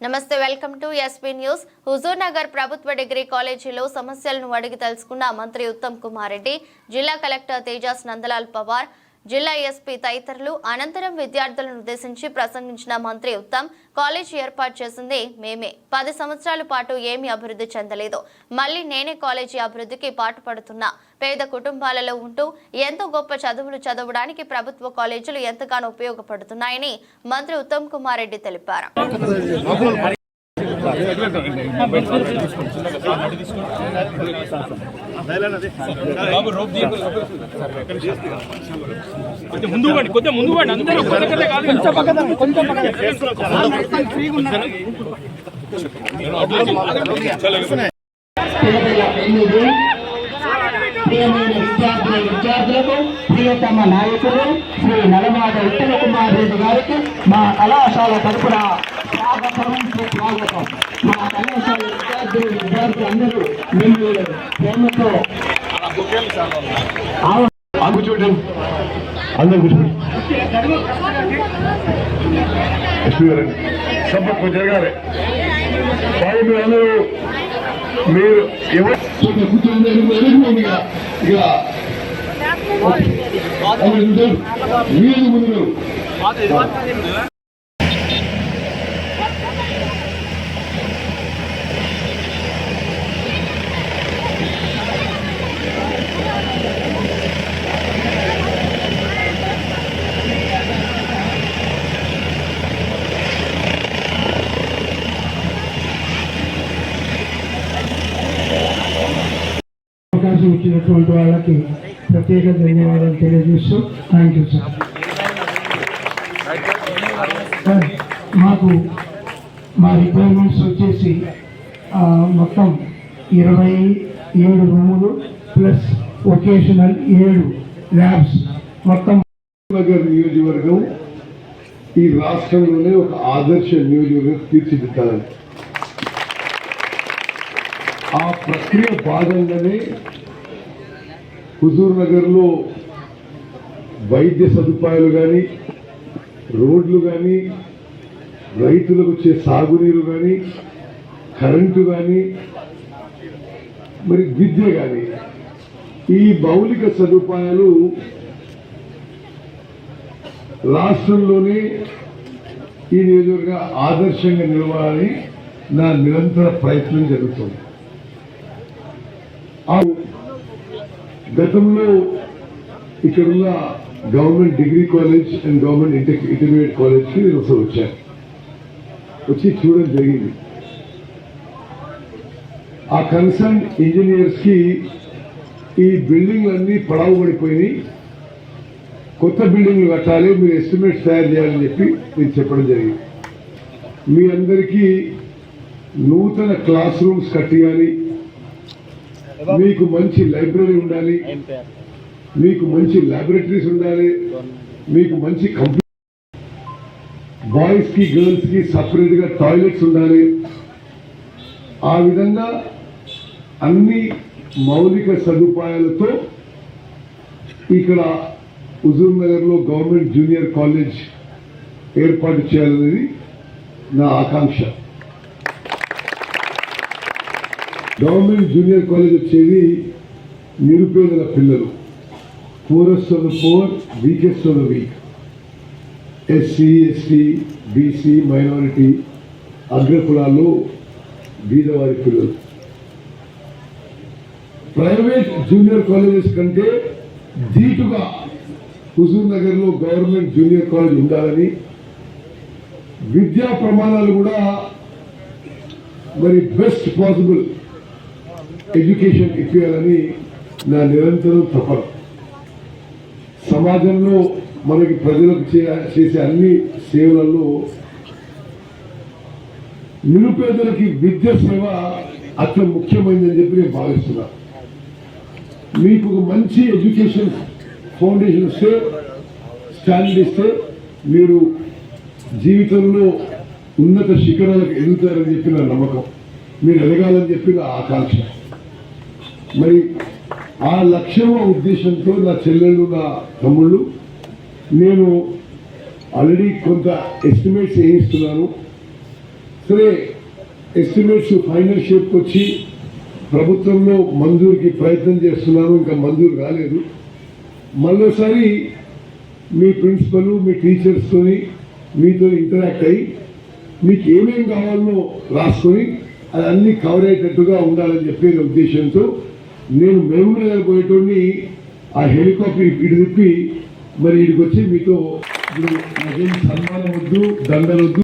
నమస్తే welcome to SP news. Huzur Nagar ప్రభుత్వ degree కాలేజీలో సమస్యలను అడిగి తెలుసుకున్న మంత్రి ఉత్తమ్ కుమార్ రెడ్డి జిల్లా కలెక్టర్ తేజాస్ నందలాల్ పవార్ జిల్లా ఎస్పీ తదితరులు అనంతరం విద్యార్థులను ఉద్దేశించి ప్రసంగించిన మంత్రి ఉత్తమ్ కాలేజీ ఏర్పాటు చేసింది మేమే. పది సంవత్సరాల పాటు ఏమీ అభివృద్ధి చెందలేదు. మళ్ళీ నేనే కాలేజీ అభివృద్ధికి పాటుపడుతున్నా. పేద కుటుంబాలలో ఉంటూ ఎంతో గొప్ప చదువులు చదవడానికి ప్రభుత్వ కాలేజీలు ఎంతగానో ఉపయోగపడుతున్నాయని మంత్రి ఉత్తమ్ కుమార్ రెడ్డి తెలిపారు. కొంచెం ముందు కొంచెం ముందు అందరూ కాదు కొంచెం ప్రియమైన విద్యార్థుల విద్యార్థులకు ప్రియతమ నాయకులు శ్రీ నలమాడ ఉత్తమ కుమార్ రెడ్డి గారికి మా కళాశాల తరపున స్వాగతం సుస్వాగతం. మా కళాశాల విద్యార్థులు విద్యార్థులందరూ మిమ్మల్ని ప్రేమతో ఆహ్వానిస్తున్నాం. ఆగు చూడండి. అందరు కూర్చోండి. ఎస్పీ గారండి సంపత్ జరగాలి. బాబు మీరు అందరూ మీరు ఎవరు కొంచెం కూర్చోండి ఎదుగుతుంది ఇక ఇక అందరూ కూర్చోండి. మీరు ముందు అవకాశం చేసినటువంటి వాళ్ళకి ప్రత్యేక ధన్యవాదాలు తెలియజేస్తూ థ్యాంక్ యూ సార్ సార్ మాకు మా రిక్వైర్మెంట్స్ వచ్చేసి మొత్తం ఇరవై ఏడు రూములు ప్లస్ ఒకేషనల్ ఏడు ల్యాబ్స్ మొత్తం నగర్ నియోజకవర్గం ఈ రాష్ట్రంలోనే ఒక ఆదర్శ నియోజకవర్గం తీర్చిదిద్దాలని. ఆ ప్రక్రియ భాగంగానే హుజూర్ నగర్లో వైద్య సదుపాయాలు కానీ రోడ్లు కానీ రైతులకు వచ్చే సాగునీరు కానీ కరెంటు కానీ మరి విద్య కానీ ఈ మౌలిక సదుపాయాలు రాష్ట్రంలోనే ఈ నియోజకవర్గ ఆదర్శంగా నిలవాలని నా నిరంతర ప్రయత్నం జరుగుతుంది. గతంలో ఇక్కడున్న government degree college and government inter intermediate కాలేజ్కి నేను ఒకసారి వచ్చాను. వచ్చి చూడడం జరిగింది. ఆ కన్సర్న్ ఇంజనీర్స్కి ఈ బిల్డింగ్లన్నీ పడవ పడిపోయినాయి కొత్త బిల్డింగ్లు కట్టాలి మీరు ఎస్టిమేట్స్ తయారు చేయాలని చెప్పి నేను చెప్పడం జరిగింది. మీ అందరికీ నూతన క్లాస్ రూమ్స్ కట్టియాలి. మీకు మంచి లైబ్రరీ ఉండాలి. మీకు మంచి ల్యాబొరేటరీస్ ఉండాలి. మీకు మంచి కంప్యూటర్ బాయ్స్కి గర్ల్స్కి సపరేట్గా టాయిలెట్స్ ఉండాలి. ఆ విధంగా అన్ని మౌలిక సదుపాయాలతో ఇక్కడ హుజూర్ నగర్లో గవర్నమెంట్ జూనియర్ కాలేజ్ ఏర్పాటు చేయాలనేది నా ఆకాంక్ష. గవర్నమెంట్ జూనియర్ కాలేజ్ వచ్చేది నిరుపేదల పిల్లలు. Poorest of the poor weakest of the weak SC ST BC minority అగ్రకులాల్లో బీదవారి పిల్లలు. ప్రైవేట్ జూనియర్ కాలేజెస్ కంటే ధీటుగా హుజూర్ నగర్లో గవర్నమెంట్ జూనియర్ కాలేజ్ ఉండాలని విద్యా ప్రమాణాలు కూడా మరి బెస్ట్ పాసిబుల్ ఎడ్యుకేషన్ ఇప్పించాలని నా నిరంతరం తపన. సమాజంలో మనకి ప్రజలకు చే- చేసే అన్ని సేవలలో నిరుపేదలకి విద్య సేవ అత్యంత ముఖ్యమైనదని చెప్పి నేను భావిస్తున్నా. మీకు ఒక మంచి ఎడ్యుకేషన్ ఫౌండేషన్ ఇస్తే స్టాండర్డ్ ఇస్తే మీరు జీవితంలో ఉన్నత శిఖరాలకు ఎదుగుతారని చెప్పి నా నమ్మకం. మీరు ఎదగాలని చెప్పి నా ఆకాంక్ష. మరి ఆ లక్ష్యం ఉద్దేశంతో నా చెల్లెళ్ళు నా తమ్ముళ్ళు నేను ఆల్రెడీ కొంత ఎస్టిమేట్స్ వేయిస్తున్నాను సరే ఎస్టిమేట్స్ ఫైనల్ షేప్కి వచ్చి ప్రభుత్వంలో మంజూరుకి ప్రయత్నం చేస్తున్నాను ఇంకా మంజూరు కాలేదు. మళ్ళోసారి మీ ప్రిన్సిపల్ మీ టీచర్స్తోని మీతో ఇంటరాక్ట్ అయ్యి మీకు ఏమేమి కావాలనో రాసుకొని అది అన్నీ కవర్ అయ్యేటట్టుగా ఉండాలని చెప్పే ఉద్దేశంతో నేను మెమరీ నగర్ పోయేటోడిని ఆ హెలికాప్టర్ ఇటు తిప్పి మరి ఇక్కడికి వచ్చి మీతో నాకేం సన్మానం వద్దు దండలు వద్దు